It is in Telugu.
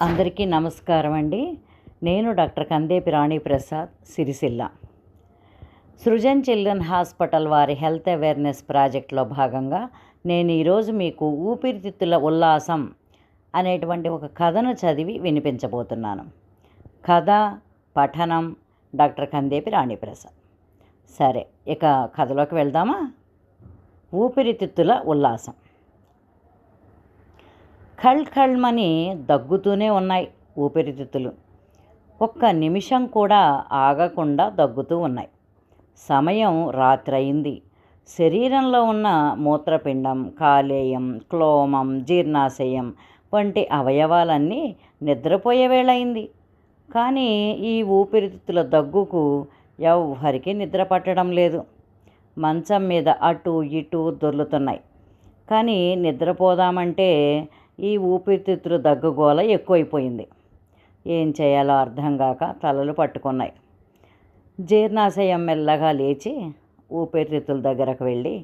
అందరికీ నమస్కారం అండి. నేను doctor Kandepi Rani Prasad Sircilla. Srujan children hospital వారి హెల్త్ అవేర్నెస్ ప్రాజెక్ట్లో భాగంగా నేను ఈరోజు మీకు ఊపిరితిత్తుల ఉల్లాసం అనేటువంటి ఒక కథను చదివి వినిపించబోతున్నాను. కథ పఠనం డాక్టర్ కందేపి రాణి ప్రసాద్. సరే ఇక కథలోకి వెళ్దామా? ఊపిరితిత్తుల ఉల్లాసం. ఖళ్ ఖళ్మని దగ్గుతూనే ఉన్నాయి ఊపిరితిత్తులు. ఒక్క నిమిషం కూడా ఆగకుండా దగ్గుతూ ఉన్నాయి. సమయం రాత్రయింది. శరీరంలో ఉన్న మూత్రపిండం కాలేయం క్లోమం జీర్ణాశయం వంటి అవయవాలన్నీ నిద్రపోయే వేళయింది. కానీ ఈ ఊపిరితిత్తుల దగ్గుకు ఎవ్వరికి నిద్ర పట్టడం లేదు. మంచం మీద అటు ఇటు దొర్లుతున్నాయి. కానీ నిద్రపోదామంటే ఈ ఊపిరితిత్తులు దగ్గుగోల ఎక్కువైపోయింది. ఏం చేయాలో అర్థం కాక తలలు పట్టుకున్నాయి. జీర్ణాశయం మెల్లగా లేచి ఊపిరితిత్తుల దగ్గరకు వెళ్ళి